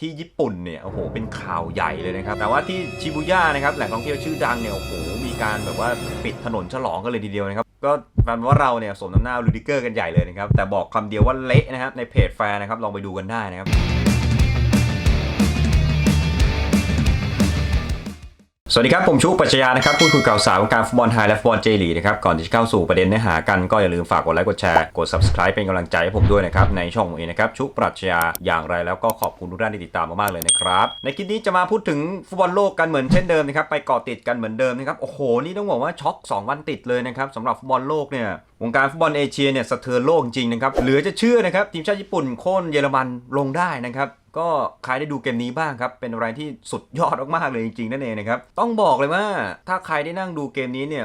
ที่ญี่ปุ่นเนี่ยโอ้โหเป็นข่าวใหญ่เลยนะครับ แต่ว่าที่ชิบูย่านะครับแหล่งท่องเที่ยวชื่อดังเนี่ยโอ้โหมีการแบบว่าปิดถนนฉลองกันเลยทีเดียวนะครับก็แปลว่าเราเนี่ยสมน้ำหน้าลูดิเกอร์กันใหญ่เลยนะครับแต่บอกคำเดียวว่าเละนะครับในเพจแฟนนะครับลองไปดูกันได้นะครับ สวัสดีครับ ผมชุกปัชญานะครับพูดคุยข่าวสารวงการฟุตบอลไทยและฟุตบอลเจลีนะครับ ก่อนที่จะเข้าสู่ประเด็นเนื้อหากันก็อย่าลืมฝากกดไลค์กดแชร์กด subscribe เป็นกำลังใจให้ผมด้วยนะครับ ในช่องของเองนะครับ ชุกปรัชญาอย่างไรแล้วก็ขอบคุณทุกท่านที่ติดตามมากๆเลยนะครับ ในคลิปนี้จะมาพูดถึงฟุตบอลโลกกันเหมือนเช่นเดิมนะครับไปเกาะติดกันเหมือนเดิมนะครับโอ้โหนี่ต้องบอกว่าช็อกสองวันติดเลยนะครับสำหรับฟุตบอลโลกเนี่ย วงการฟุตบอลเอเชียเนี่ยสะเทือนโลกจริงๆนะครับเหลือจะเชื่อนะครับทีมชาติญี่ปุ่นโค่นเยอรมันลงได้นะครับก็ใครได้ดูเกมนี้บ้างครับ เป็นอะไรที่สุดยอดมากๆเลยจริงๆ นั่นเองนะครับ ต้องบอกเลยว่าถ้าใครได้นั่งดูเกมนี้เนี่ย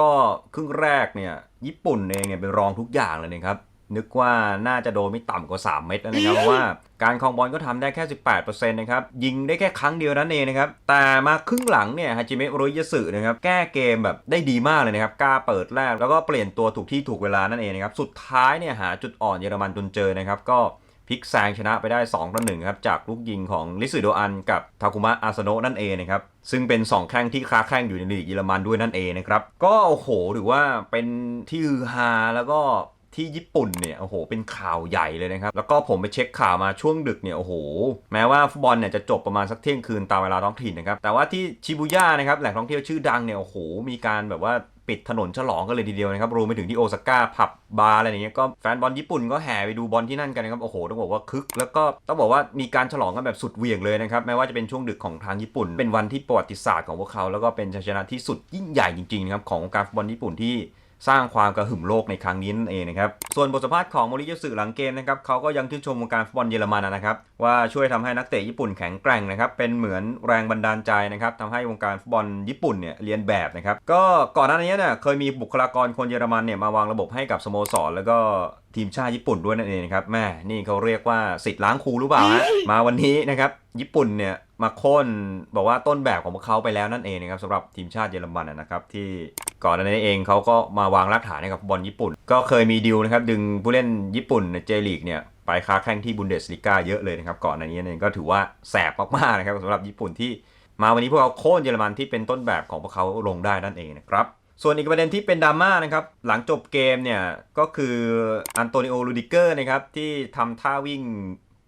ก็ครึ่งแรกเนี่ยญี่ปุ่นเองเนี่ยเป็นรองทุกอย่างเลยนะครับ นึกว่าน่าจะโดนไม่ต่ำกว่า 3 เม็ดแล้วนะครับเพราะว่าการครองบอลก็ทำได้แค่ 18%นะครับ ยิงได้แค่ครั้งเดียวนั่นเองนะครับ แต่มาครึ่งหลังเนี่ยฮาจิเมะโรยสึนะครับ แก้เกมแบบได้ดีมากเลยนะครับ กล้าเปิดแรก แล้วก็เปลี่ยนตัวถูกที่ถูกเวลานั่นเองนะครับ สุดท้ายเนี่ยหาจุดอ่อนเยอรมันจนเจอนะครับ ก็พลิกแซงชนะไปได้2ต่อ1ครับ จากลูกยิงของลิซึโดอันกับทาคุมะอาสโนะนั่นเองนะครับ ซึ่งเป็น 2 แข้งที่ค้าแข้งอยู่ในลีกเยอรมันด้วยนั่นเองนะครับ ก็โอ้โหถือว่าเป็นที่ฮือฮาแล้วก็ ที่ญี่ปุ่นเนี่ยโอ้โหเป็นข่าวใหญ่เลยนะครับ แล้วก็ผมไปเช็คข่าวมาช่วงดึกเนี่ยโอ้โหแม้ว่าฟุตบอลเนี่ยจะจบประมาณสักเที่ยงคืนตามเวลาท้องถิ่นนะครับแต่ว่าที่ชิบูย่านะครับแหล่งท่องเที่ยวชื่อดังเนี่ยโอ้โหมีการแบบว่าปิดถนนฉลองกันเลยทีเดียวนะครับรวมไปถึงที่โอซาก้าผับบาร์อะไรอย่างเงี้ยก็แฟนบอลญี่ปุ่นก็แห่ไปดูบอลที่นั่นกันนะครับโอ้โหต้องบอกว่าคึก แล้วก็ต้องบอกว่ามีการฉลองกันแบบสุดเหวี่ยงเลยนะครับแม้ว่าจะเป็นช่วงดึกของทางญี่ปุ่น เป็นวันที่ประวัติศาสตร์ของพวกเขา แล้วก็เป็นชัยชนะที่สุดยิ่งใหญ่จริงๆนะครับของวงการฟุตบอลญี่ปุ่นที่ สร้างความกระหึ่มโลกในครั้งนี้นั่นเองนะครับ ส่วนบทสัมภาษณ์ของโมริยสึหลังเกมนะครับเขาก็ยังชื่นชมวงการฟุตบอลเยอรมันนะครับว่าช่วยทำให้นักเตะญี่ปุ่นแข็งแกร่งนะครับเป็นเหมือนแรงบันดาลใจนะครับทำให้วงการฟุตบอลญี่ปุ่นเนี่ยเรียนแบบนะครับก็ก่อนหน้านี้เนี่ยเคยมีบุคลากรคนเยอรมันเนี่ยมาวางระบบให้กับสโมสรแล้วก็ทีมชาติญี่ปุ่นด้วยนั่นเองนะครับแม่นี่เขาเรียกว่าสิทธิ์ล้างครูหรือเปล่าฮะมาวันนี้นะครับญี่ปุ่นเนี่ยมาโค่นบอกว่าต้นแบบของพวกเขาไปแล้วนั่นเองนะครับสำหรับทีมชาติเยอรมันนะครับที่ ก่อนหน้านี้เองเขาก็มาวางรากฐานให้กับบอลญี่ปุ่น ก็เคยมีดีลนะครับดึงผู้เล่นญี่ปุ่นในเจลีกเนี่ยไปค้าแข่งที่บุนเดสลิก้าเยอะเลยนะครับก่อนหน้านี้เองก็ถือว่าแสบมากๆนะครับสำหรับญี่ปุ่นที่มาวันนี้พวกเขาโค่นเยอรมันที่เป็นต้นแบบของพวกเขาลงได้นั่นเองนะครับส่วนอีกประเด็นที่เป็นดราม่านะครับ หลังจบเกมเนี่ย ก็คืออันโตนิโอ ลูดิเกอร์นะครับ ที่ทำท่าวิ่ง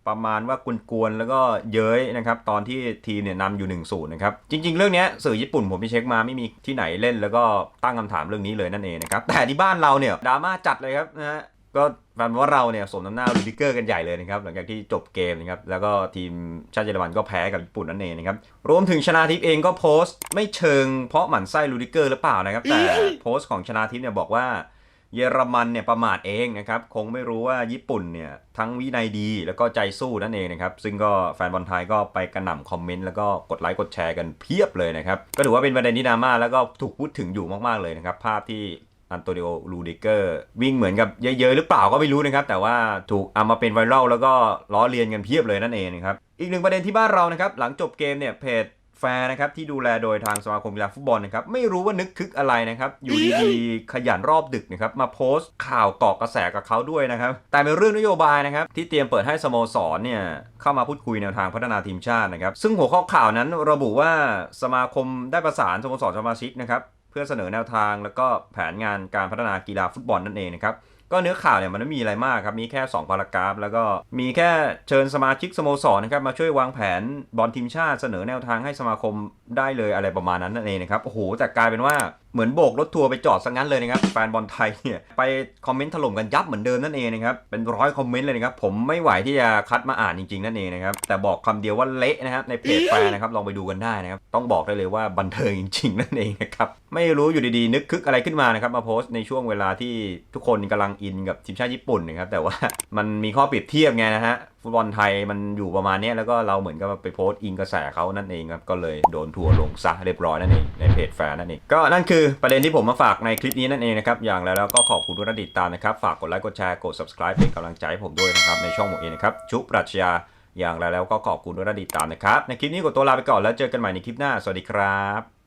ประมาณว่ากวนๆแล้วก็เย้ยนะครับตอนที่ทีมเนี่ยนำอยู่1นศูนย์นะครับจริง ๆ เรื่องนี้สื่อญี่ปุ่นผมไปเช็คมาไม่มีที่ไหนเล่น แล้วก็ตั้งคำถามเรื่องนี้เลยนั่นเองนะครับแต่ที่บ้านเราเนี่ยดราม่าจัดเลยครับนะฮะก็แปลว่าเราเนี่ยสมน้ำหน้าลูดิเกอร์กันใหญ่เลยนะครับหลังจากที่จบเกมนะครับแล้วก็ทีมชาติเยอรมันก็แพ้กับญี่ปุ่นนั่นเองนะครับรวมถึงชนาทิพย์เองก็โพสต์ ไม่เชิงเพราะหมั่นไส้ลูดิเกอร์หรือเปล่านะครับแต่โพสต์ของชนาทิพย์เนี่ยบอกว่า เยอรมันเนี่ยประมาทเองนะครับคงไม่รู้ว่าญี่ปุ่นเนี่ยทั้งวินัยดีแล้วก็ใจสู้นั่นเองนะครับซึ่งก็แฟนบอลไทยก็ไปกระหน่ำคอมเมนต์แล้วก็กดไลค์กดแชร์กันเพียบเลยนะครับก็ถือว่าเป็นประเด็นที่ดราม่าแล้วก็ถูกพูดถึงอยู่มากๆเลยนะครับภาพที่อันโตนิโอลูดิเกอร์วิ่งเหมือนกับเยอะๆหรือเปล่าก็ไม่รู้นะครับ แต่ว่าถูกเอามาเป็นไวรัลแล้วก็ล้อเลียนกันเพียบเลยนั่นเองนะครับ อีกหนึ่งประเด็นที่บ้านเรานะครับ หลังจบเกมเนี่ยเพจ แฟร์นะครับที่ดูแลโดยทางสมาคมกีฬาฟุตบอลนะครับไม่รู้ว่านึกคึกอะไรนะครับอยู่ดีๆขยันรอบดึกนะครับมาโพสต์ข่าวเกาะกระแสกับเขาด้วยนะครับแต่เป็นเรื่องนโยบายนะครับที่เตรียมเปิดให้สโมสรเนี่ยเข้ามาพูดคุยแนวทางพัฒนาทีมชาตินะครับซึ่งหัวข้อข่าวนั้นระบุว่าสมาคมได้ประสานสโมสรสมาชิกนะครับเพื่อเสนอแนวทาง แล้วก็แผนงานการพัฒนากีฬาฟุตบอลนั่นเองนะครับ ก็เนื้อข่าวเนี่ยมันไม่มีอะไรมากครับ มีแค่ 2 พารากราฟ แล้วก็มีแค่เชิญสมาชิกสโมสรนะครับมาช่วยวางแผนบอลทีมชาติเสนอแนวทางให้สมาคมได้เลยอะไรประมาณนั้นนั่นเองนะครับโอ้โหแต่กลายเป็นว่า เหมือนโบกรถทัวร์ไปจอดซะงั้นเลยนะครับแฟนบอลไทยเนี่ยไปคอมเมนต์ถล่มกันยับเหมือนเดิมนั่นเองนะครับเป็นร้อยคอมเมนต์เลยนะครับผมไม่ไหวที่จะคัดมาอ่านจริงๆนั่นเองนะครับแต่บอกคำเดียวว่าเละนะครับในเพจแฟนนะครับลองไปดูกันได้นะครับต้องบอกได้เลยว่าบันเทิงจริง ๆ นั่นเองนะครับไม่รู้อยู่ดีๆนึกคึกอะไรขึ้นมานะครับมาโพสต์ในช่วงเวลาที่ทุกคนกำลังอินกับทีมชาติญี่ปุ่นนะครับแต่ว่ามันมีข้อเปรียบเทียบไงนะฮะ ฟุตบอลไทยมันอยู่ประมาณนี้แล้วก็เราเหมือนกับไปโพสต์อิงกระแสเขานั่นเองครับก็เลยโดนทัวลงซะเรียบร้อยนั่นเองในเพจแฟนนั่นเองก็นั่นคือประเด็นที่ผมมาฝากในคลิปนี้นั่นเองนะครับอย่างไรแล้วก็ขอบคุณทุกท่านติดตามนะครับฝากกดไลค์กดแชร์กด subscribe เป็นกำลังใจให้ผมด้วยนะครับในช่องผมเองนะครับชุปรัชญาอย่างไรแล้วก็ขอบคุณทุกท่านติดตามนะครับในคลิปนี้กดตัวลาไปก่อนแล้วเจอกันใหม่ในคลิปหน้าสวัสดีครับ